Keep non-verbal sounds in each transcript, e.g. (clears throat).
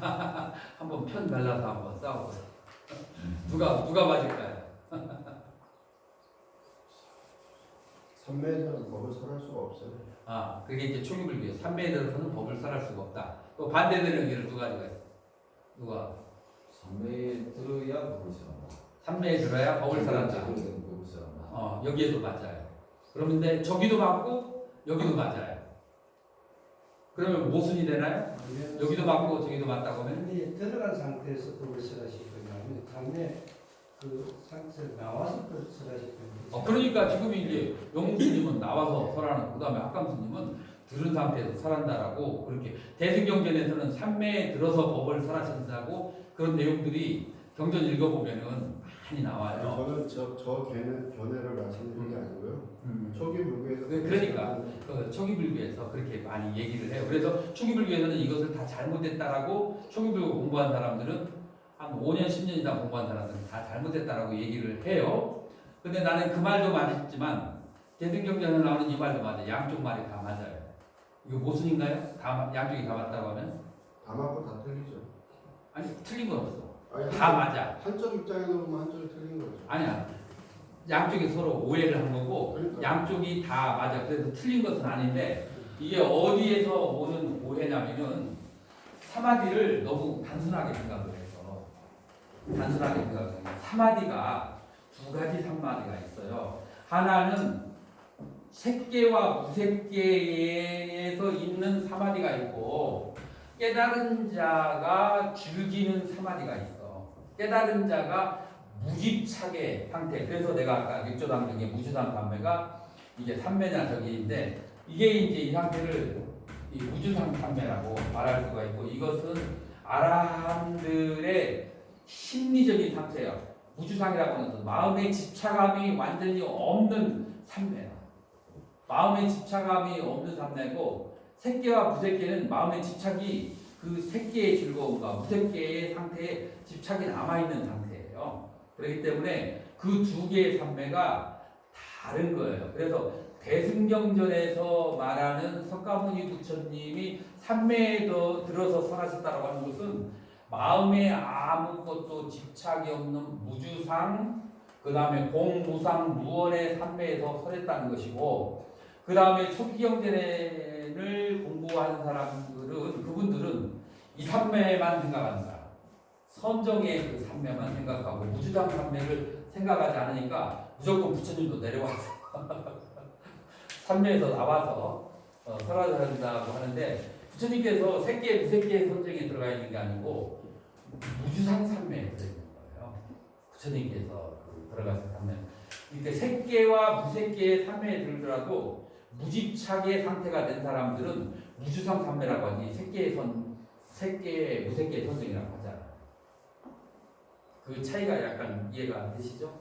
(laughs) 한번 편 갈라서 한번 싸워보세요. 누가 누가 맞을까요? (laughs) 삼매에서는 법을 설할 수가 없어요. 아, 그게 이제 초기불교예요. 삼매에 들어서는 법을 설할 수가 없다. 또 반대되는 의견을 누가 가지고 있어? 누가? 삼매에 들어야 법을 설한다. 삼매에 들어야 법을 설한다. 법을 설한다. 어, 여기에도 맞아요. 그런데 저기도 맞고 여기도 (laughs) 맞아요. 그러면 모순이 되나요? 여기도 맞고 저기도 맞다고 하면 근데 들어간 상태에서 설하실 거냐 아니면 당내 그 상태에서 나와서 설하실 거냐 어, 그러니까 지금 이제 영웅스님은 나와서 설하는 그 다음에 학감스님은 들은 상태에서 설한다라고 그렇게 대승경전에서는 삼매에 들어서 법을 설하신다고 그런 내용들이 경전 읽어보면은 많이 나와요. 저는 저, 저 견해, 견해를 말씀드린 게 아니고요. 음. 초기 불교에서 그- 그러니까. 그 초기불교에서 그렇게 많이 얘기를 해요. 그래서 초기불교에서는 이것을 다 잘못했다라고 초기불교 공부한 사람들은 한 5년, 10년 이상 공부한 사람들은 다 잘못했다라고 얘기를 해요. 근데 나는 그 말도 맞지만 대승경전에 나오는 이 말도 맞아요. 양쪽 말이 다 맞아요. 이거 모순인가요? 다 맞- 양쪽이 다 맞다고 하면 다 맞고 다 틀리죠. 아니 틀린 건 없어. 아니, 다 맞아. 한쪽 입장에서 보면 한쪽이 틀린 거죠. 아니야. 양쪽이 서로 오해를 한 거고 그러니까. 양쪽이 다 맞아. 그래서 틀린 것은 아닌데 이게 어디에서 오는 오해냐면은 사마디를 너무 단순하게 생각을 해서 단순하게 생각을 해서 사마디가 두 가지 사마디가 있어요. 하나는 색계와 무색계에서 있는 사마디가 있고 깨달은 자가 즐기는 사마디가 있어. 깨달은 자가 무집착의 상태. 그래서 내가 아까 육조당 중에 무주당 감매가 이게 삼매냐 저기인데 이게 이제 이 상태를 이 무주상 삼매라고 말할 수가 있고 이것은 아라함들의 심리적인 상태예요. 무주상이라고 하는 것은 마음의 집착감이 완전히 없는 삼매야. 마음의 집착감이 없는 삼매고 색계와 무색계는 마음의 집착이 그 색계의 즐거움과 무색계의 상태에 집착이 남아있는 상태예요. 그렇기 때문에 그 두 개의 삼매가 다른 거예요. 그래서 대승경전에서 말하는 석가모니 부처님이 삼매에 더 들어서 설하셨다고 하는 것은 마음에 아무것도 집착이 없는 무주상, 그 다음에 공무상 무원의 삼매에서 설했다는 것이고, 그 다음에 초기경전을 공부하는 사람 들은 그분들은 이 삼매만 생각한다. 선정의 그 삼매만 생각하고 무주당 삼매를 생각하지 않으니까 무조건 부처님도 내려와서 (laughs) 삼매에서 나와서 어, 설화를 한다고 하는데 부처님께서 색계 무색계 선정에 들어가 있는 게 아니고 무주상 삼매에 들어 있는 거예요. 부처님께서 그 들어가서 삼매. 그러니까 색계와 무색계의 삼매에 들더라도 무집착의 상태가 된 사람들은 무주상 삼매라고 하지 색계의 선 색계 무색계 선정이라고 하잖아. 그 차이가 약간 이해가 안 되시죠?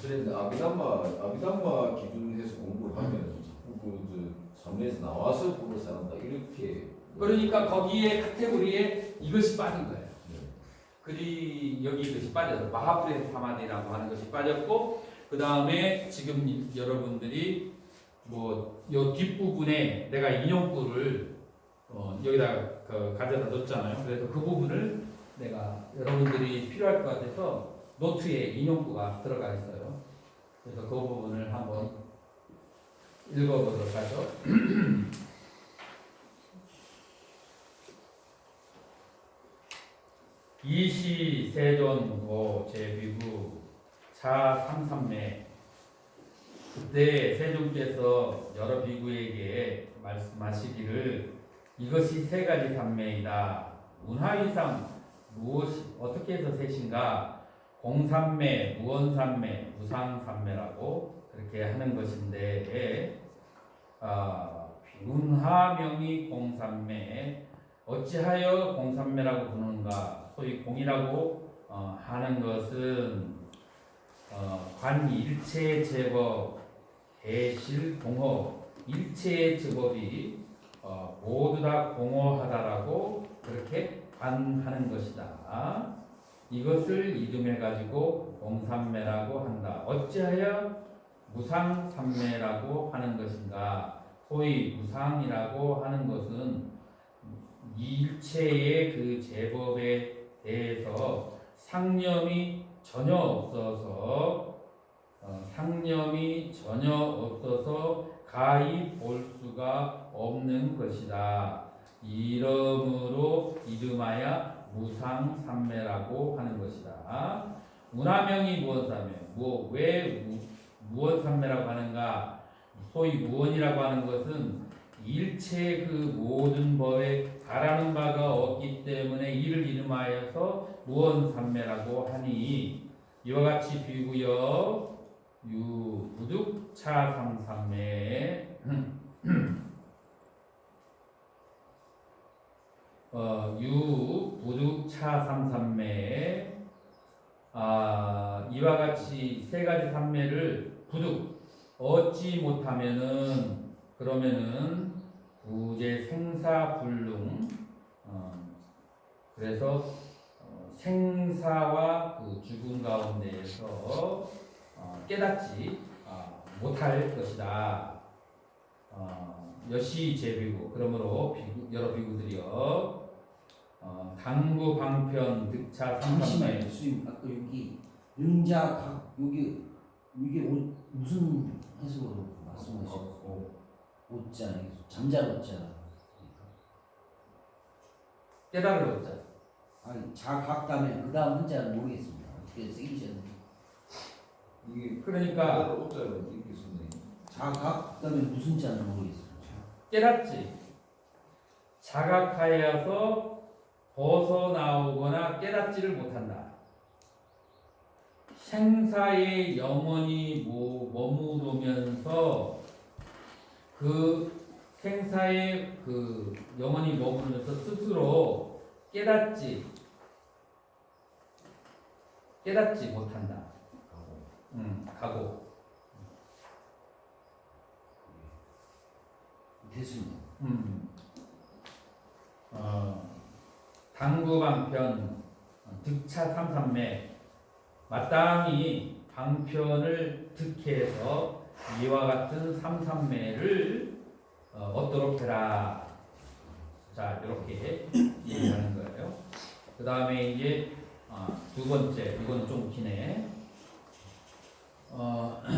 그런데 아비담마 아비담마 기준에서 공부를 하면 그 삼매에서 나와서 법을 설한다 이렇게. 그러니까 거기에 카테고리에 이것이 빠진 거예요. 네. 그리 여기 이것이 빠져서 마하프레 사마디라고 하는 것이 빠졌고 그 다음에 지금 이- 여러분들이 뭐요 뒷부분에 내가 인용구를 어, 여기다가 그 가져다 뒀잖아요. 그래서 그 부분을 내가 여러분들이 필요할 것 같아서 노트에 인용구가 들어가 있어요. 그래서 그 부분을 한번 읽어보도록 하죠. (clears throat) 이시 세존 오 제비구 차 삼삼매 그때 세존께서 여러 비구에게 말씀하시기를 이것이 세 가지 삼매이다. 문화이상 무엇이 어떻게 해서 셋인가? 공삼매, 무원삼매, 무상삼매라고 그렇게 하는 것인데 아, 비문하명이 공삼매 어찌하여 공삼매라고 부르는가? 소위 공이라고 어, 하는 것은 어, 관일체 제법, 해실 공허, 일체의 제법이 어, 모두 다 공허하다라고 그렇게 관하는 것이다. 이것을 이름해 가지고 공삼매라고 한다. 어찌하여 무상삼매라고 하는 것인가? 소위 무상이라고 하는 것은 일체의 그 제법에 대해서 상념이 전혀 없어서 어, 상념이 전혀 없어서 가히 볼 수가 없는 것이다. 이름으로 이름하여 무상삼매라고 하는 것이다. 문화명이 무언삼매, 뭐 왜 무언삼매라고 하는가? 소위 무언이라고 하는 것은 일체 그 모든 법에 바라는 바가 없기 때문에 이를 이름하여서 무언삼매라고 하니 이와 같이 비구여 유부득 차삼삼매 (clears throat) 어, 유부득 차삼삼매 아, 이와 같이 세 가지 삼매를 부득 얻지 못하면은 그러면은 구제 생사불능 어, 그래서 어, 생사와 그 죽음 가운데에서 어, 깨닫지 어, 못할 것이다. 어, 여시 제비구 그러므로 비구, 여러 비구들이여 어, 당구 방편 득차 잠시만요, 수임. 아까 여기 능자 각 여기 이게 오, 무슨 해석으로 말씀하셨어요? 오자 잠잘 오자. 깨달을 얻자. 아니 자각다면 그 다음 한자는 모르겠습니다. 어떻게 쓰이셨는지. 이게 그러니까 이렇게 썼네. 자각다면 무슨 자는 모르겠습니다. 깨닫지. 자각하여서 벗어나오거나 깨닫지를 못한다. 생사에 영원히 모- 머무르면서 그 생사에 그 영원히 머무르면서 스스로 깨닫지 깨닫지 못한다. 음, 가고. 됐습니다. 음. 어, 당구방편 득차 삼삼매 마땅히 방편을 득해서 이와 같은 삼삼매를 어, 얻도록 해라. 자 이렇게 (clears throat) 얘기하는 거예요. 그 다음에 이제 아, 두 번째 이건 좀 기네. 어, (clears throat)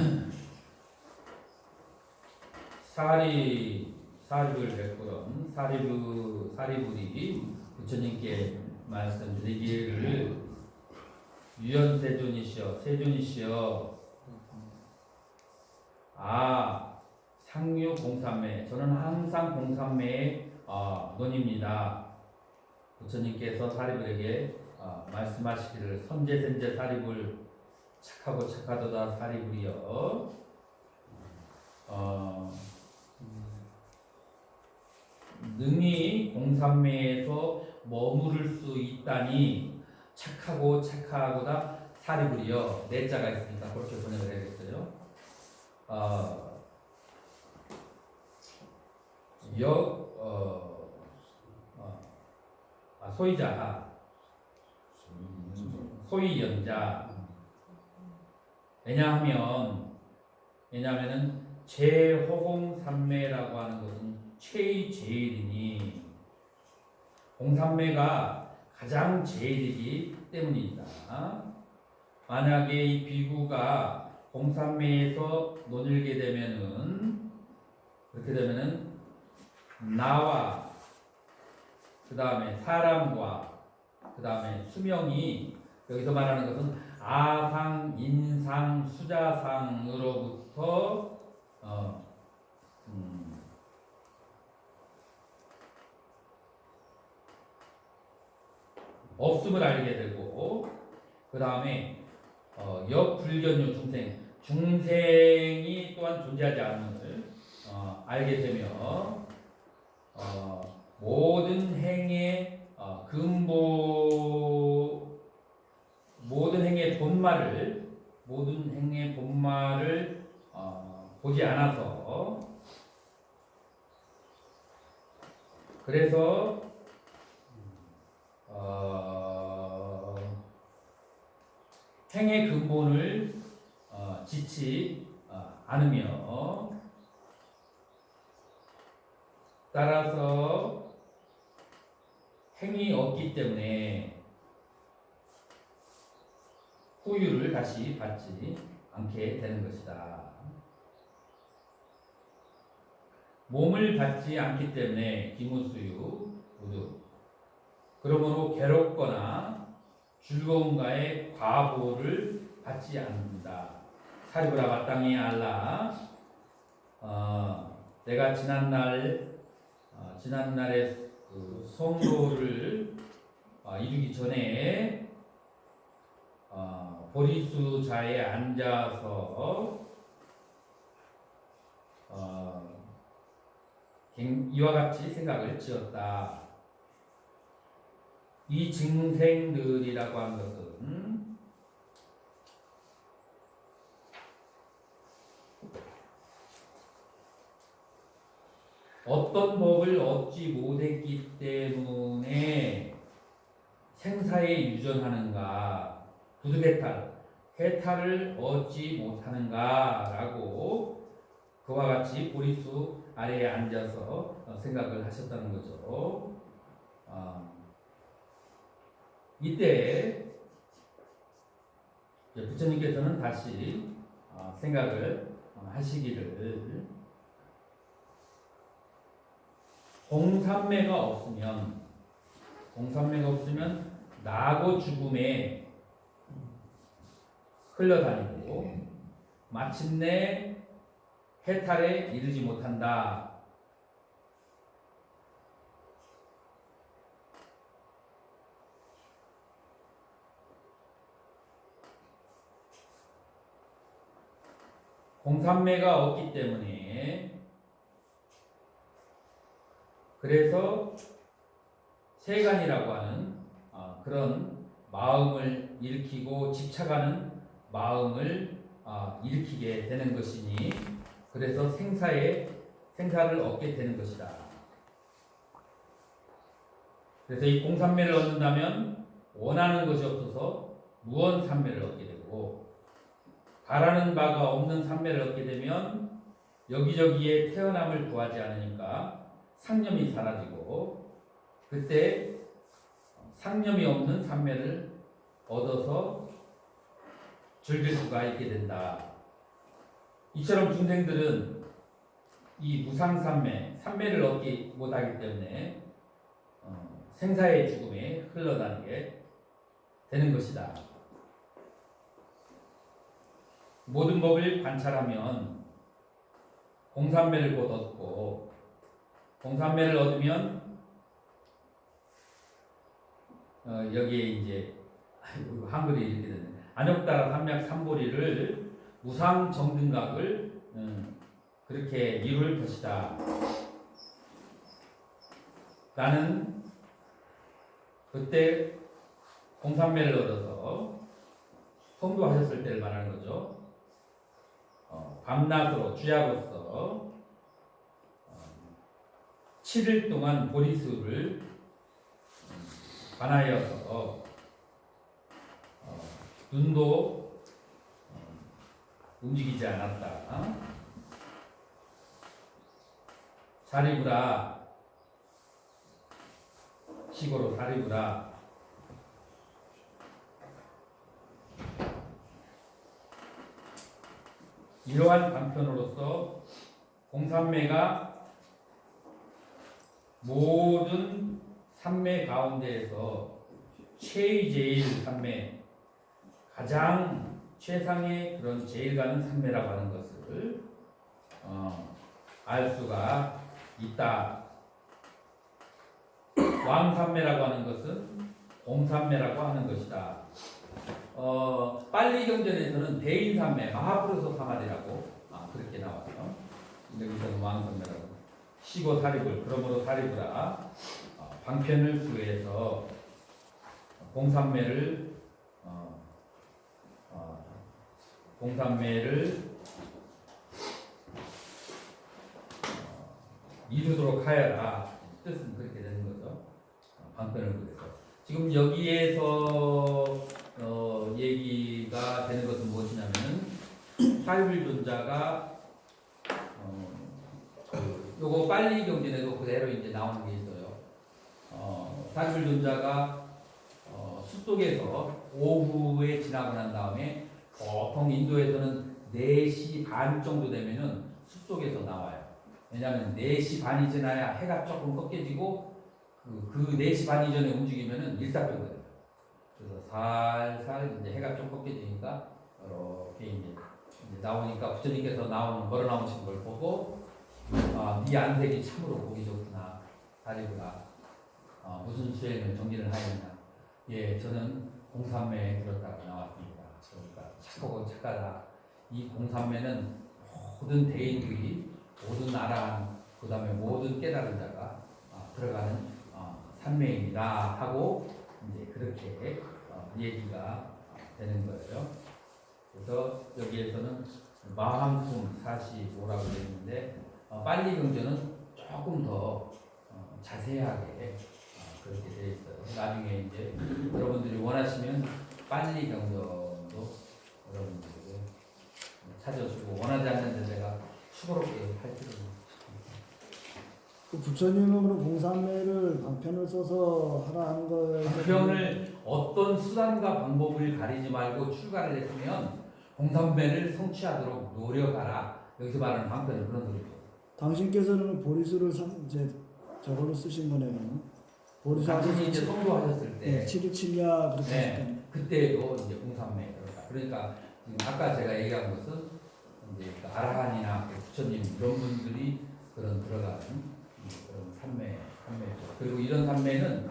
사리 사리불 백구름 사리부 사리불이 부처님께 말씀드리기를 유연 세존이시여 세존이시여. 아 상류 공삼매. 저는 항상 공삼매의 어, 논입니다. 부처님께서 사리불에게 어, 말씀하시기를 선제선제 사리불 착하고 착하도다 사리불이여. 어, 능히 공삼매에서 머무를 수 있다니 착하고 착하고다 사리불이여. 네 자가 있으니까 그렇게 번역을 해야겠어요. 어, 역, 어, 어, 아, 소이자가 소위 연자 왜냐하면 왜냐하면은 제호공 삼매라고 하는 것은 최의 제일이니 공삼매가 가장 제일이기 때문이다. 만약에 이 비구가 공삼매에서 논일게 되면은 그렇게 되면은 나와 그 다음에 사람과 그 다음에 수명이 여기서 말하는 것은 아상, 인상, 수자상으로부터 어, 음, 없음을 알게 되고 그 다음에 어, 역불견유 중생. 중생이 또한 존재하지 않음을 어, 알게 되며 어, 모든 행의 어, 근보 모든 행의 본말을 모든 행의 본말을 어, 보지 않아서. 그래서 어, 행의 근본을 어, 지치 어, 않으며 따라서 행위 없기 때문에 후유를 다시 받지 않게 되는 것이다. 몸을 받지 않기 때문에 기무수유 모두 그러므로 괴롭거나 즐거움과의 과보를 받지 않는다. 사리브라 마땅히 알라. 어, 내가 지난날 어, 지난날에 그 성도를 어, 이루기 전에 어, 보리수 자에 앉아서 어, 갱- 이와 같이 생각을 지었다. 이 증생들이라고 한 것은 어떤 법을 얻지 못했기 때문에 생사에 유전하는가 부득해탈 해탈을 얻지 못하는가라고 그와 같이 보리수 아래에 앉아서 어, 생각을 하셨다는 거죠. 어, 이때 부처님께서는 다시 어, 생각을 어, 하시기를 공삼매가 없으면 공삼매가 없으면 나고 죽음에 흘러다니고 마침내 해탈에 이르지 못한다. 공삼매가 없기 때문에 그래서 세간이라고 하는 어, 그런 마음을 일으키고 집착하는 마음을 어, 일으키게 되는 것이니 그래서 생사에 생사를 얻게 되는 것이다. 그래서 이 공삼매를 얻는다면 원하는 것이 없어서 무언 삼매를 얻게 되고 바라는 바가 없는 삼매를 얻게 되면 여기저기에 태어남을 구하지 않으니까 상념이 사라지고 그때 상념이 없는 삼매를 얻어서 즐길 수가 있게 된다. 이처럼 중생들은 이 무상삼매, 삼매를 얻지 못하기 때문에 어, 생사의 죽음에 흘러다니게 되는 것이다. 모든 법을 관찰하면 공삼매를 곧 얻고 공삼매를 얻으면 어, 여기에 이제 한글이 이렇게. 안욕따라 삼약 삼보리를 무상 정등각을 음, 그렇게 이룰 것이다. 나는 그때 공삼매를 얻어서 성도하셨을 때를 말하는 거죠. 어, 밤낮으로 주야로서 어, 7일 동안 보리수를 음, 관하여서 어, 눈도 어, 움직이지 않았다. 사리부라 시고로 사리부라 이러한 방편으로서 공산매가 모든 산매 가운데에서 최제일 산매 가장 최상의 그런 제일 가는 산매라고 하는 것을 어, 알 수가 있다. 왕산매라고 하는 것은 공산매라고 하는 것이다. 어, 빨리 경전에서는 대인산매, 마하프로소 사마리라고 아, 그렇게 나와요. 여기서는 왕산매라고. 시고 사립을 그러므로 사립이라 어, 방편을 수해서 공산매를 어, 어, 공산매를 어, 이루도록 하여라 뜻은 그렇게 되는 거죠. 어, 방편을 그래서 지금 여기에서 어, 얘기가 되는 것은 무엇이냐면은 사유일 존자가 어, 그 요거 빨리 경전에도 그대로 이제 나오는 게 있어요. 어, 사주존자가 어, 숲속에서 오후에 지나고 난 다음에 보통 인도에서는 4시 반 정도 되면은 숲속에서 나와요. 왜냐하면 4시 반이 지나야 해가 조금 꺾여지고 그, 그 4시 반 이전에 움직이면은 일사병거든요. 그래서 살살 이제 해가 좀 꺾여지니까 이렇게 이제, 나오니까 부처님께서 나오는 걸어 나오신 걸 보고 아, 네 안색이 참으로 보기 좋구나, 다리구나. 어, 무슨 수행을 정리를 하였나? 예, 저는 공삼매에 들었다고 나왔습니다. 그러니까 착하고 착하다. 이 공삼매는 모든 대인들이 모든 나라한 그 다음에 모든 깨달은 자가 어, 들어가는 어, 산매입니다 하고 이제 그렇게 어, 얘기가 되는 거예요. 그래서 여기에서는 마함품 45라고 되어 있는데 어, 빨리 경전은 조금 더 어, 자세하게 어, 그렇게 되어 있어요. 나중에 이제 여러분들이 원하시면 빨리 경전도 여러분들이 찾아주고 원하지 않는데 제가 수고롭게 할 필요는 그 부처님은 그럼 공산매를 방편을 써서 하라 한 거에서 방편을 어떤 수단과 방법을 가리지 말고 출가를 했으면 공산배를 성취하도록 노력하라. 여기서 말하는 방편은 그런 소리죠. 당신께서는 보리수를 삼, 이제 저걸로 쓰신 거네요. 보리수 당신이 이제 성도하셨을 때 네, 727야 그렇게 네. 그때도 이제 공산매 들어가. 그러니까 지금 아까 제가 얘기한 것은 이제 그 아라한이나 그 부처님 이런 분들이 그런 들어가는 그런 산매, 산매죠. 그리고 이런 산매는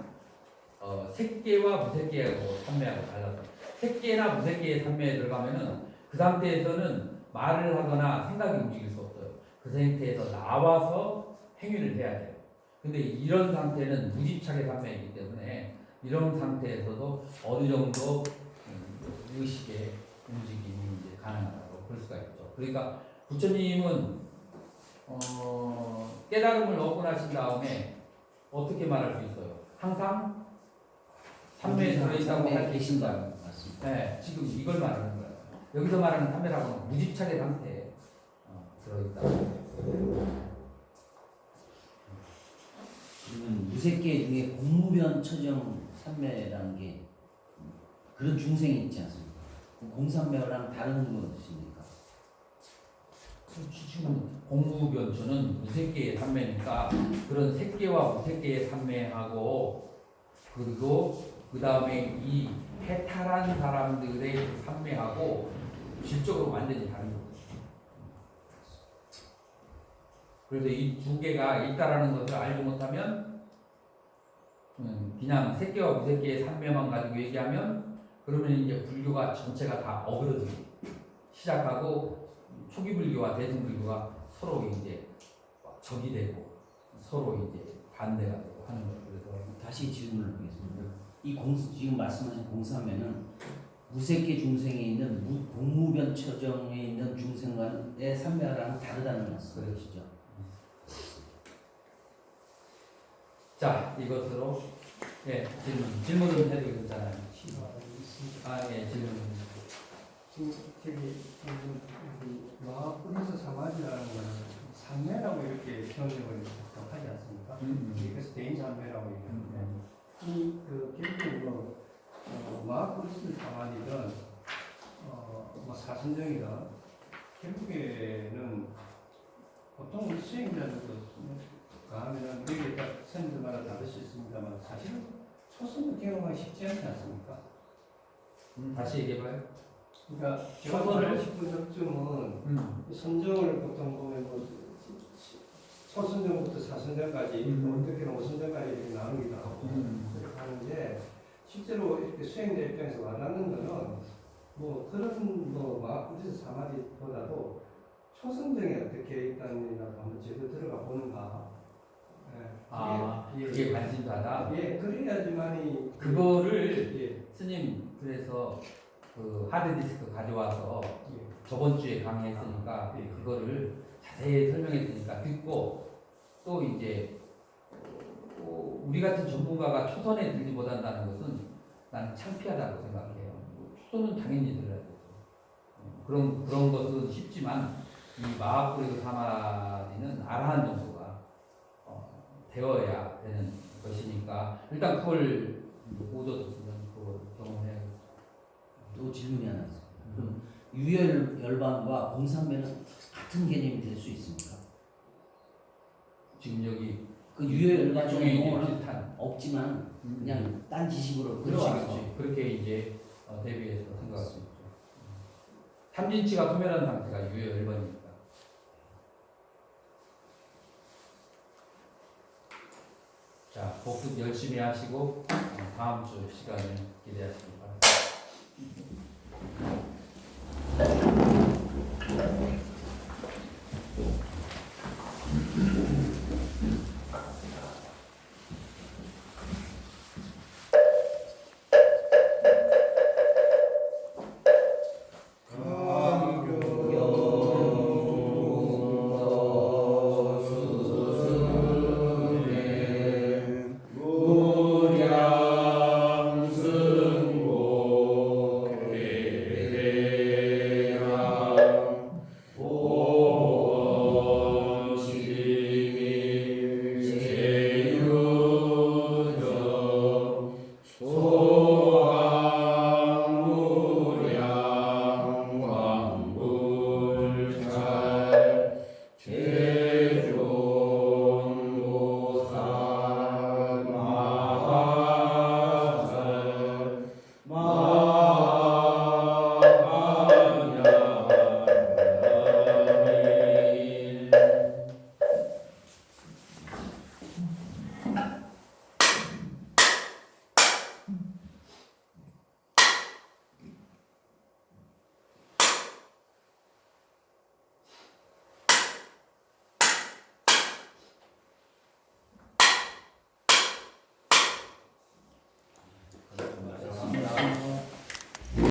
어, 색계와 무색계하고 산매하고 달라서 색계나 무색계의 산매에 들어가면은 그 상태에서는 말을 하거나 생각이 움직일 수 없어요. 그 상태에서 나와서 행위를 해야 돼요. 근데 이런 상태는 무집착의 산매이기 때문에 이런 상태에서도 어느 정도 음, 의식의 움직임이 이제 가능하다고 볼 수가 있죠. 그러니까 부처님은 어, 깨달음을 얻고 나신 다음에 어떻게 말할 수 있어요? 항상 삼매에 들어있다고 계신다고 맞습니다. 네, 지금 이걸 말하는 거예요. 여기서 말하는 삼매라고는 무집착의 상태에 어, 들어있다. 그러면 무색계 중에 공무변 처정 삼매라는 게 그런 중생이 있지 않습니까? 그 공삼매랑 다른 것입니까? 지금 공무변초는 무색계의 삼매니까 그런 색계와 무색계의 삼매하고 그리고 그 다음에 이 해탈한 사람들의 그 삼매하고 질적으로 완전히 다른 거예요. 그래서 이 두 개가 있다라는 것을 알지 못하면 음, 그냥 색계와 무색계의 삼매만 가지고 얘기하면 그러면 이제 불교가 전체가 다 어그러지기 시작하고 초기 불교와 대승 불교가 서로 이제 적이 되고 서로 이제 반대가 되고 하는 거예요. 그래서 다시 질문을 하겠습니다. 이 공, 지금 말씀하신 공삼매는 무색계 중생에 있는 무, 공무변 처정에 있는 중생과의 삼매랑 다르다는 말씀이시죠? 자 이것으로 예 질문 질문을 해도 괜찮아요. 있습니다. 아예 질문. 지금 저기 그 마하프리스 사마지라는 거는 삼매라고 이렇게 보통 하지 않습니까? 음, 음. 그래서 대인 삼매라고 음, 얘기하는데 음. 이그 결국은 어, 마하프리스 사마지든 어, 뭐 사선정이든 결국에는 보통 우리 수행자들도 가하면은 여기 딱 선들마다 다를 수 있습니다만 사실은 초선을 경험하기 쉽지 않지 않습니까? 음, 다시 얘기해봐요. 그러니까 제가 초선을? 싶은 점은 음. 선정을 보통 보면 뭐 초선정부터 사선정까지 음. 어떻게는 오선정까지 이렇게 나누기도 하고 음. 그렇게 하는데 실제로 이렇게 수행자 입장에서 와닿는 거는 뭐 그런 뭐 마하프리스 사마디보다도 초선정에 어떻게 있다는가 한번 제대로 들어가 보는가. 예, 아 그게- 그게 관심사다. 예, 그래야지만이 그거를 예, 스님 그래서 그 하드디스크 가져와서 예. 저번 주에 강의했으니까 예. 그거를 자세히 설명했으니까 듣고 또 이제 어, 우리 같은 전문가가 초선에 들지 못한다는 것은 나는 창피하다고 생각해요. 초선은 당연히 들어야 되죠. 어, 그런 그런 것은 쉽지만 이 마하프리도 사마디는 아라한 정도가 어, 되어야 되는 것이니까 일단 그걸 오더스는 그걸 경험해야 또 질문이 하나 있어요. 그럼 유혈 열반과 공산매는 같은 개념이 될 수 있습니까? 지금 여기 그 유혈 열반 쪽이 쪽에 이제 용어는 없지만 그냥 딴 지식으로 그렇지 그렇게 이제 어, 대비해서 생각할 수 있죠. 삼진치가 소멸한 상태가 유효 1번이니까. 자, 복습 열심히 하시고 어, 다음 주 시간을 기대하시기 바랍니다.